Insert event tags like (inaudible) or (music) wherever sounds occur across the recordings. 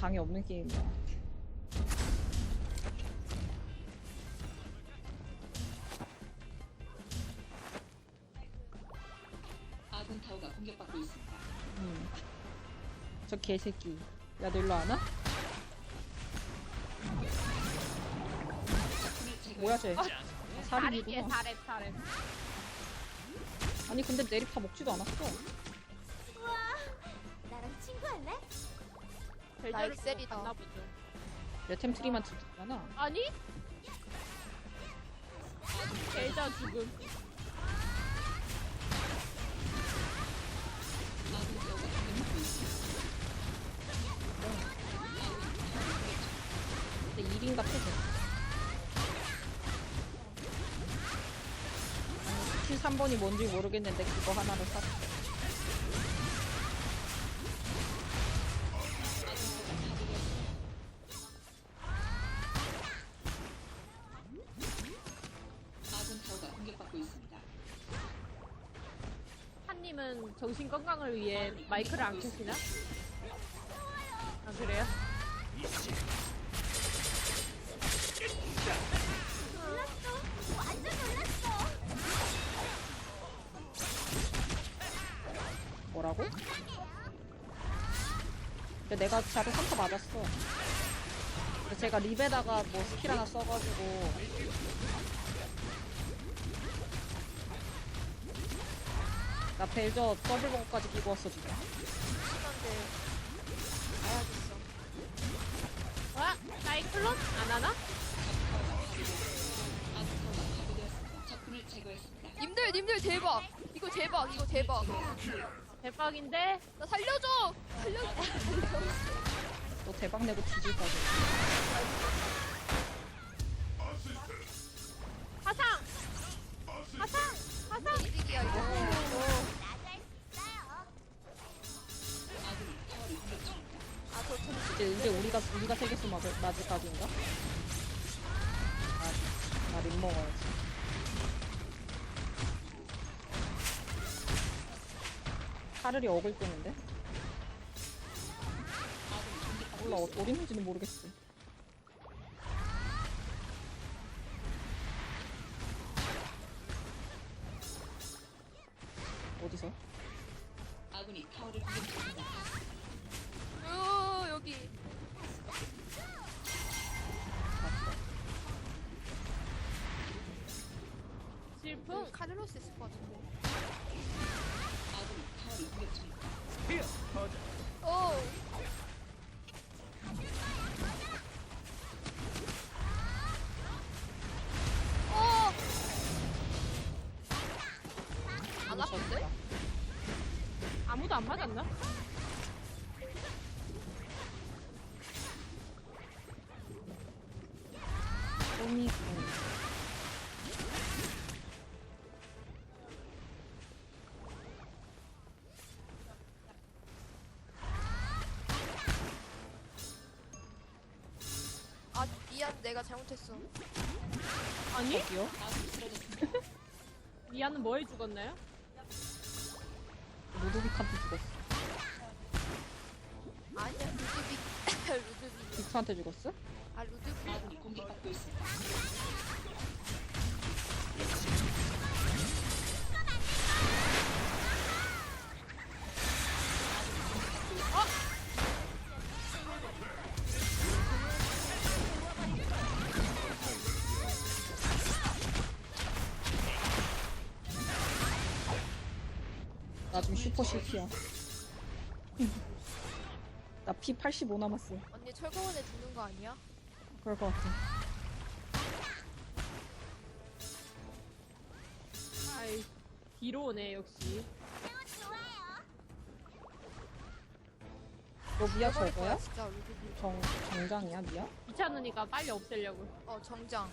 방이 없는 게임이야. 아군 타워가 공격받고 있습니다. 음. 저 개새끼. 야, 너 일로 안 와? 뭐야, 쟤. 아, 살인이구나. 사렙 사렙 아니, 근데 내리 다 먹지도 않았어. 벨저를 엑셀이다. 갔나 보죠 내 템트리만 듣잖아. 아니? 벨저 죽음. 근데 1인 같아, 쟤. 아니, 스킬 3번이 뭔지 모르겠는데 그거 하나를 샀어. 위해 마이크를 안 켜시나? 아 그래요? 뭐라고? 근데 내가 자료 3타 맞았어. 근데 제가 립에다가 뭐 스킬 하나 써가지고 나 벨저 더블 버거까지 끼고 왔어 지금. 와 사이클론 안 하나? 님들 님들 대박 이거 대박 이거 대박 대박인데 나 살려줘 살려줘 너 대박 내고 뒤질 거지. 우리가 우리가 세개수 맞을 맞을 각인가? 아, 나립 먹어야지. 카르리 어글 끄는데? 몰라 어, 어디 있는지는 모르겠어. 질풍 카를로스 있을 것 같은데. 오 어! 안 아픈데? 아무도 안 맞았나? 미안 내가 잘못했어 아니? 쓰러졌습니다. (laughs) 미아는 뭐에 죽었나요? 루도빅한테 죽었어. 아니야 루드빅 루드빅 빅스한테 죽었어? 아 루드빅 공격받고 있습 나 지금 슈퍼 실피야. (laughs) 나 피 85 남았어. 언니 철거원에 죽는 거 아니야? 그럴 것 같아. 아이 뒤로 오네 역시. 너 미아 해버릴 저거야? 거야 진짜 루드빅 정, 정장이야, 미아? 귀찮으니까 빨리 없애려고 어 정장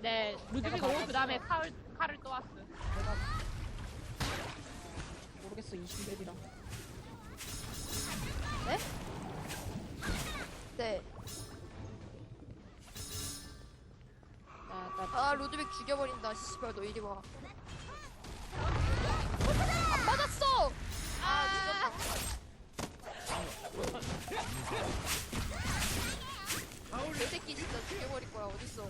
네 루드빅 오고 그 다음에 칼, 칼을 또 왔어 내가. 모르겠어, 20렙이라. 네? 네. 나, 나, 아 루드빅 죽여버린다 씨발 너 이리 와. 안 맞았어. 아 죽었다. 개새끼 진짜 죽여버릴 거야 어딨어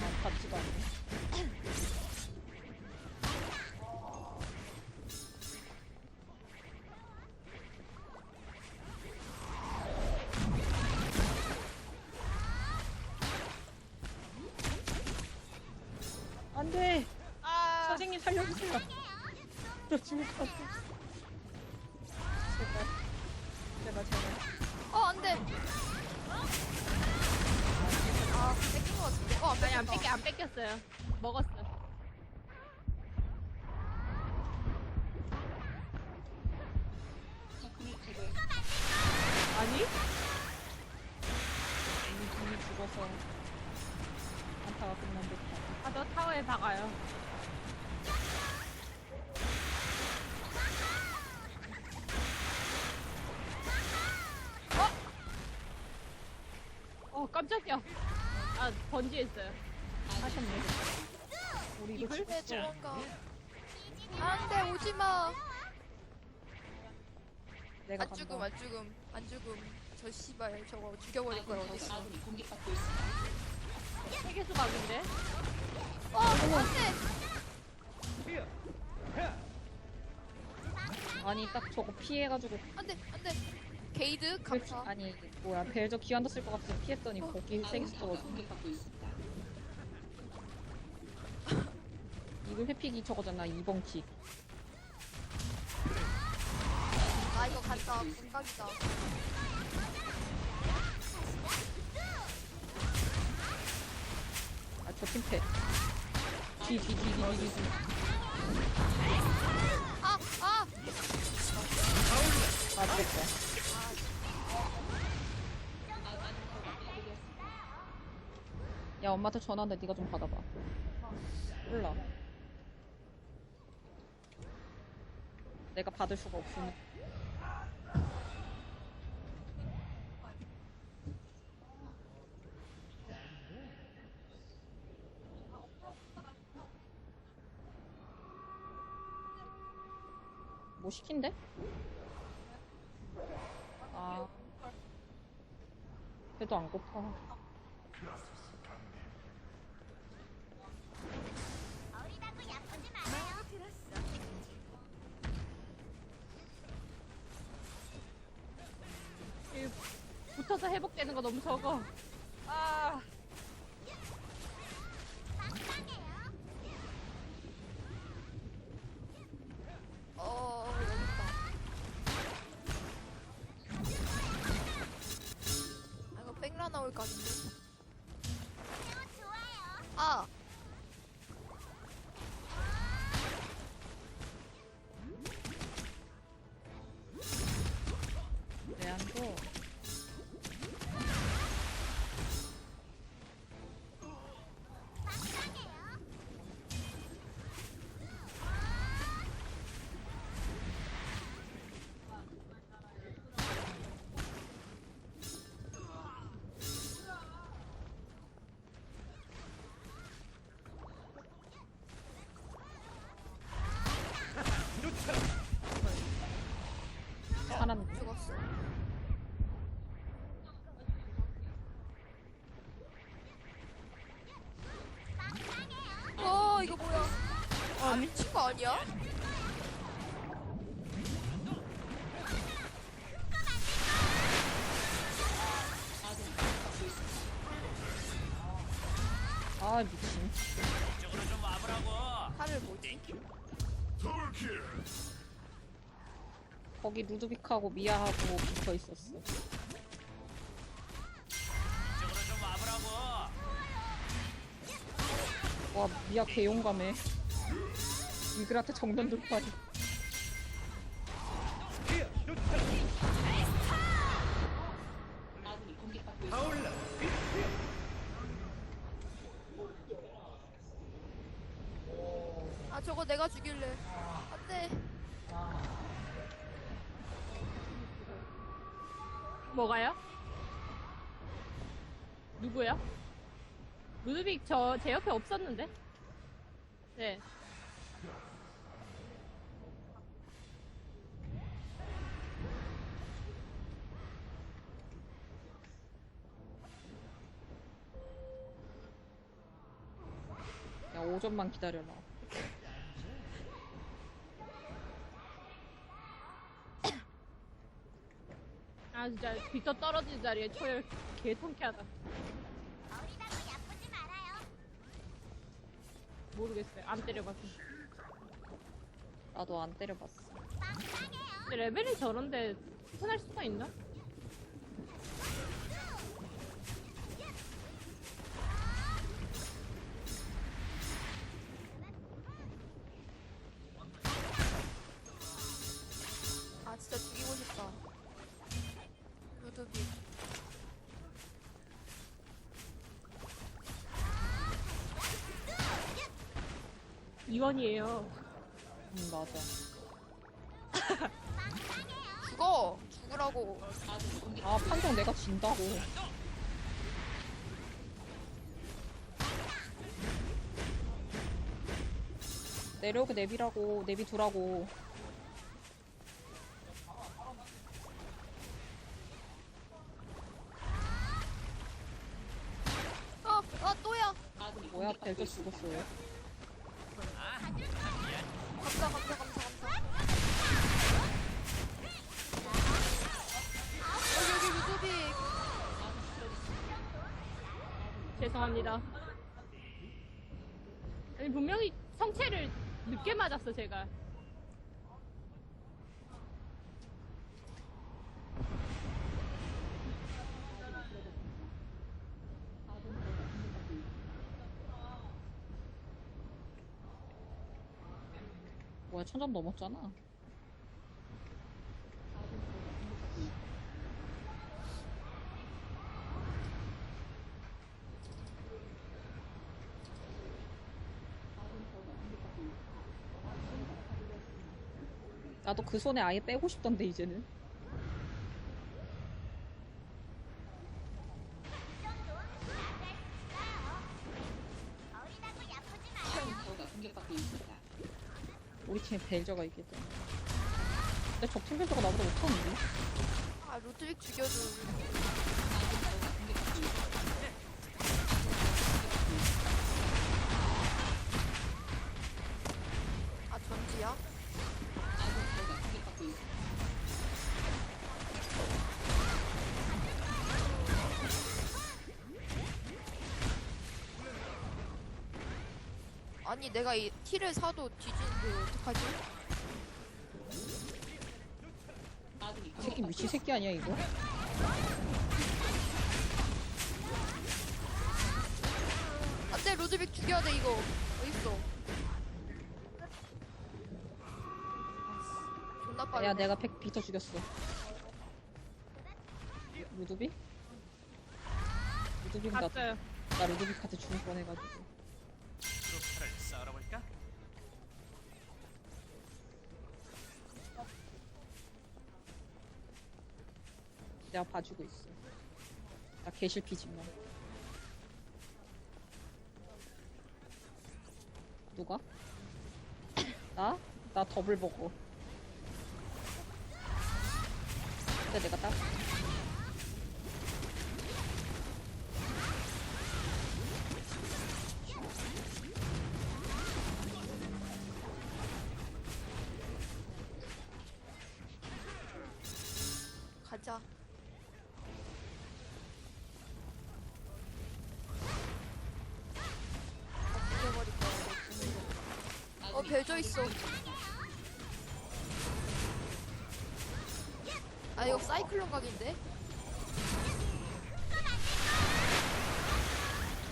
안 받지도 않네. 안 돼! 아, 선생님 살려주세요. 저 죽을 것 같아. 제발. 제발, 제발. 어 안돼 아 뺏긴 거 같은데 어안 아니 안 뺏겼다 뺏겨 안 뺏겼어요. 먹었어. 적군을 제거했습니다. 아니? 이미 이미 죽어서 안타가 끝난 듯한. 아 저 타워에 박아요. 어? 어 깜짝이야. 아 번지에 있어요. 하셨네. 우리 이거 이걸? 네 죽자. 도망가 안돼 오지 마 내가 안 죽음 간다. 안 죽음 안 죽음 저 씨발 저거 죽여버릴 거야 공격받고 있습니다. 세계수 각인데? 어 안돼 아니 딱 저거 피해가지고 안돼 안돼 게이드 그- 감사 아니 뭐야 벨저 기한도 쓸것 같아서 피했더니 거기 타워가 쓰더라고 공격받고 있습니다. 이글 회픽이 저거잖아 2번 킥 아 이거 간다. 공각이다. 아 저 팀패. 뒤 뒤 뒤 뒤뒤 아아! 맞겠다 야 엄마한테 전화한다 네가 좀 받아봐. 몰라. 내가 받을 수가 없으니 뭐 시킨대? 아. 배도 안 고파 붙어서 회복되는 거 너무 적어. 아. 어아 이거 백라 나올 각인데. 좋아 사람 죽었어. 어 이거 뭐야? 아 미친 거 아니야? 아 미친 거기 루드빅하고 미아하고 붙어 있었어. 와 미아 개 용감해. 이글한테 정면 돌파리 뭐가요? 누구요? 루드빅 저 제 옆에 없었는데? 네. 야, 5점만 기다려라. 아 진짜 비터 떨어진 자리에 초열 개 통쾌하다. 어리다고 야쁘지 말아요. 모르겠어요. 안 때려봤어. 나도 안 때려봤어. 근데 레벨이 저런데 흔할 수가 있나? 이원이에요. 음, 맞아. 죽어! 죽으라고. 아, 판정 내가 진다고. 내려오게 내비라고, 내비 두라고. 어, 어, 또야! 뭐야, 벨저 죽었어요. 죄송합니다. 아니 분명히 성체를 늦게 맞았어 제가. 뭐야, 천점 넘었잖아. 나도 그 손에 아예 빼고 싶던데, 이제는. 우리 팀에 벨저가 때문에. 근데 적팀 벨저가 나보다 못하는데? 아 루드빅 죽여줘. 아니 내가 이 티를 사도 뒤지는데 어떡하지? 이 새끼 미친 새끼 아니야, 이거? 안돼 루드빅 죽여야 돼 이거 어딨어 존나 빠르네 야, 내가 백 비터 죽였어. 루드비? 루드비가 나, 갔어요. 나 루드비한테 죽을 뻔해가지고. 내가 봐주고 있어. 나 개실피지만. 누가? (coughs) 나? 나 더블 버거. 근데 내가 딱 어 벨저 있어 아 이거 사이클론 각인데?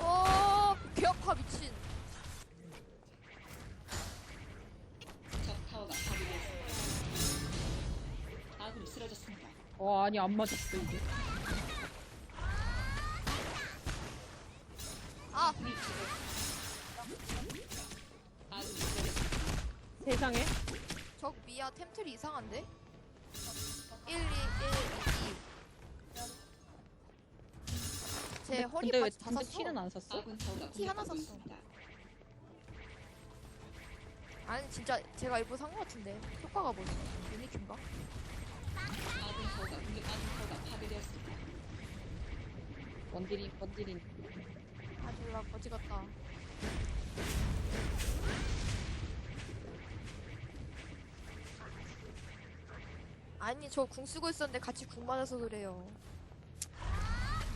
어 개혁파 미친 와 아니 안 맞았어 이게. 틀이 이상한데? 1, 2, 1, 2, 2. 제 근데, 허리 근데 왜 바지 다 근데 샀어. 티는 안 샀어? 티 하나 샀어. 아니 진짜 제가 일부 산거 같은데 효과가 뭐지? 유니큐인가? 원딜이 원딜이 아 졸라 거지 같다. 아니 저 궁 쓰고 있었는데 같이 궁 맞아서 그래요.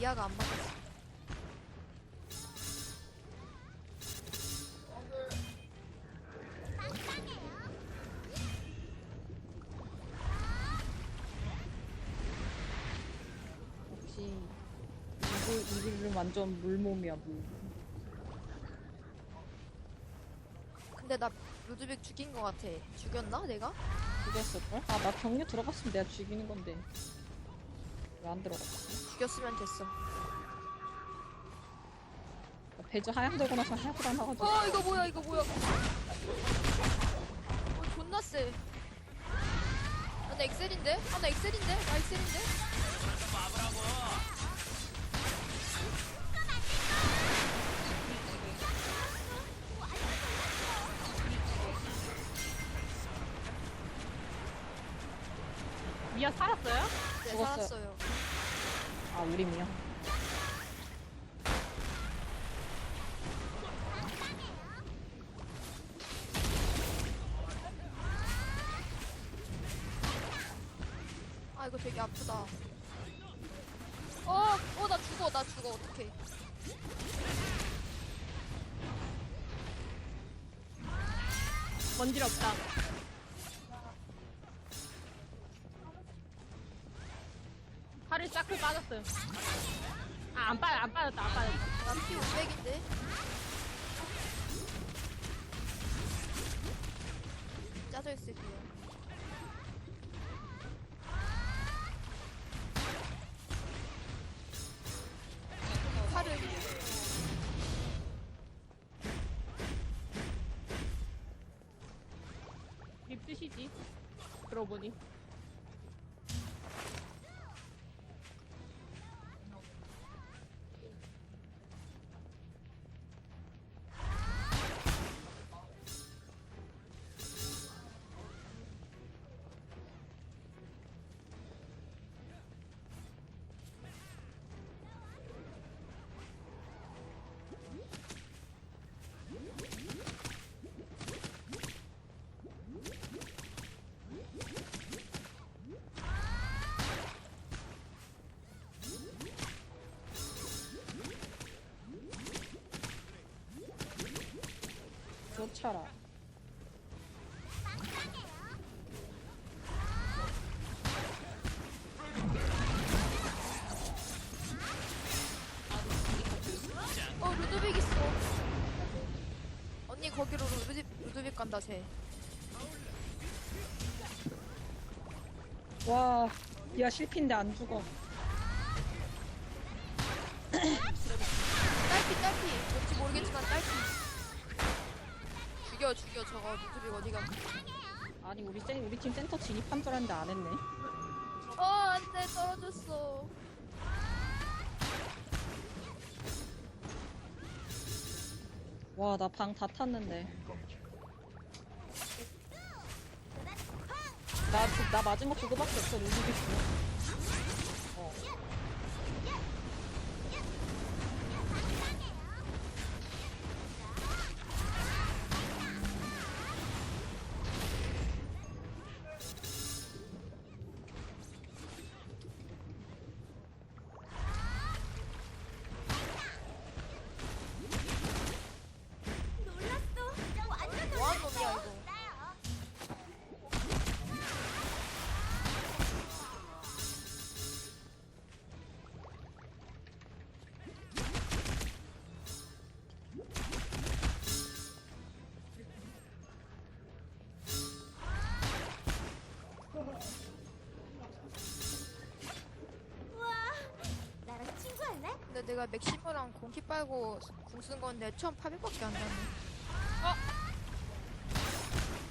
이해가 안 맞았어. 역시 이글 이글은 완전 물몸이야 물. 근데 나 루드빅 죽인 것 같아. 죽였나 내가? 죽였을걸? 아 나 경유 들어갔으면 내가 죽이는 건데 왜 안 들어갔지? 죽였으면 됐어. 나 배즈 하향 되고 나서 하얗게 안 나가지고 어 이거 뭐야 이거 뭐야? 어 존나 세. 아, 나 엑셀인데? 아나 엑셀인데? 나 엑셀인데? 미아 살았어요? 네 죽었어요. 살았어요. 아 우리 미야 아 빠졌어요. 아, 안 빠, 안 빠졌다, 안 빠졌다. 나피 500인데? 짜져 있을게요. 팔을 립 뜨시지? 그러고 보니. 쫓아라 어, 루드빅 있어. 언니 거기로 루드빅, 루드빅 간다, 쟤. 와, 야 실핀데 안 죽어. 딸피, 딸피. 뭔지 모르겠지만 딸피. 죽여, 죽여, 저거 루드빅 어디가. 아니 우리 센 우리 팀 센터 진입한 줄 알았는데 안 했네. 어, 안 돼, 떨어졌어. 와, 나 방 다 탔는데. 나, 그- 나 맞은 거 그거밖에 없어, 루비빅스. 내가 맥시머랑 공기 빨고 궁 쓴 건데 1800밖에 안 나네.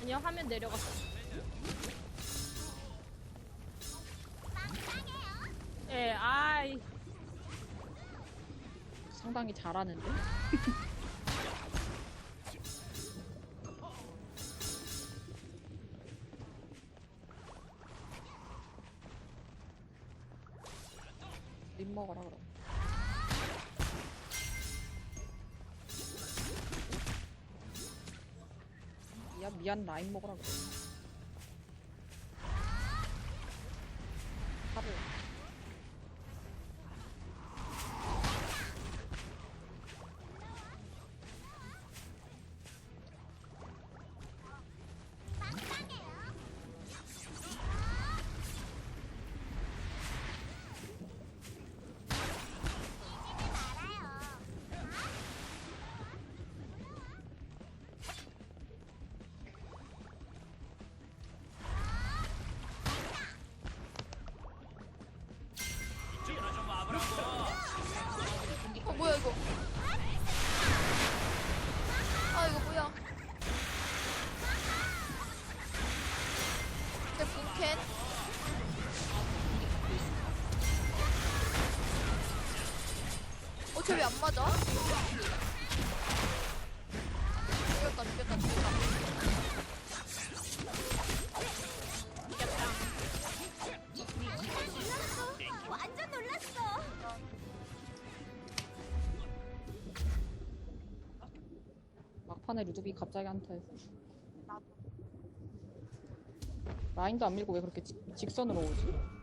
아니요, 화면 내려갔어. 예, 아이. 상당히 잘하는데? (laughs) 위안 라인 먹으라고. 바로. 캔. 어, 쟤 왜 안 맞아? 죽였다, 죽였다, 죽였다. 완전 놀랐어. 막판에 루드비 갑자기 한타했어. 라인도 안 밀고 왜 그렇게 직, 직선으로 오지?